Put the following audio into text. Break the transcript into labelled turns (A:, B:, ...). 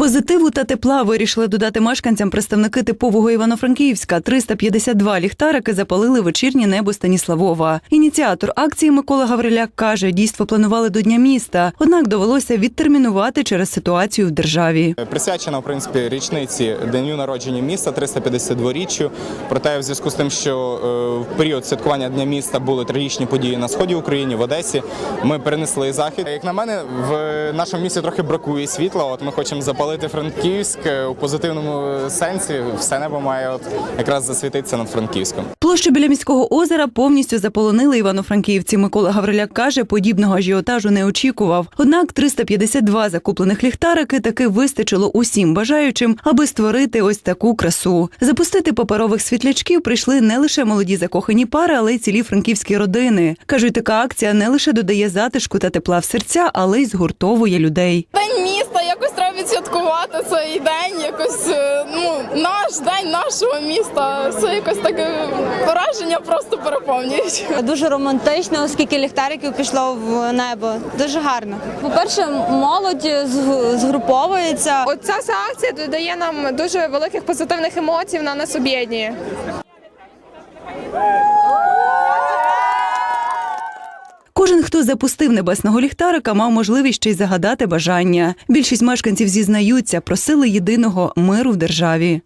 A: Позитиву та тепла вирішили додати мешканцям представники типового Івано-Франківська. 352 ліхтарики запалили вечірнє небо Станіславова. Ініціатор акції Микола Гавриляк каже, дійство планували до Дня міста, однак довелося відтермінувати через ситуацію в державі.
B: Присвячена в принципі річниці дню народження міста 352-річчю. Проте, в зв'язку з тим, що е, в період святкування дня міста були трагічні події на сході України, в Одесі. Ми перенесли захід. Як на мене, в нашому місті трохи бракує світла. От ми хочемо запалити Франківськ е, у позитивному сенсі. Все небо має от якраз засвітитися над Франківськом.
A: Площу біля міського озера повністю заполонили івано-франківці. Микола Гавриляк каже, подібного ажіотажу не очікував. Однак 352 закуплених ліхтарики таки вистачило усім бажаючим, аби створити ось таку красу. Запустити паперових світлячків прийшли не лише молоді закохані пари, але й цілі франківські родини. кажуть, така акція не лише додає затишку та тепла в серця, але й згуртовує людей.
C: Відсвяткувати цей день, якось е, ну наш день нашого міста. Це якось таке враження просто переповнюють.
D: Дуже романтично, оскільки ліхтариків пішло в небо. Дуже гарно. По-перше, молодь згруповується.
E: Оця вся акція додає нам дуже великих позитивних емоцій, вона нас об'єднує.
A: Хто запустив небесного ліхтарика, мав можливість ще й загадати бажання. Більшість мешканців зізнаються, просили єдиного миру в державі.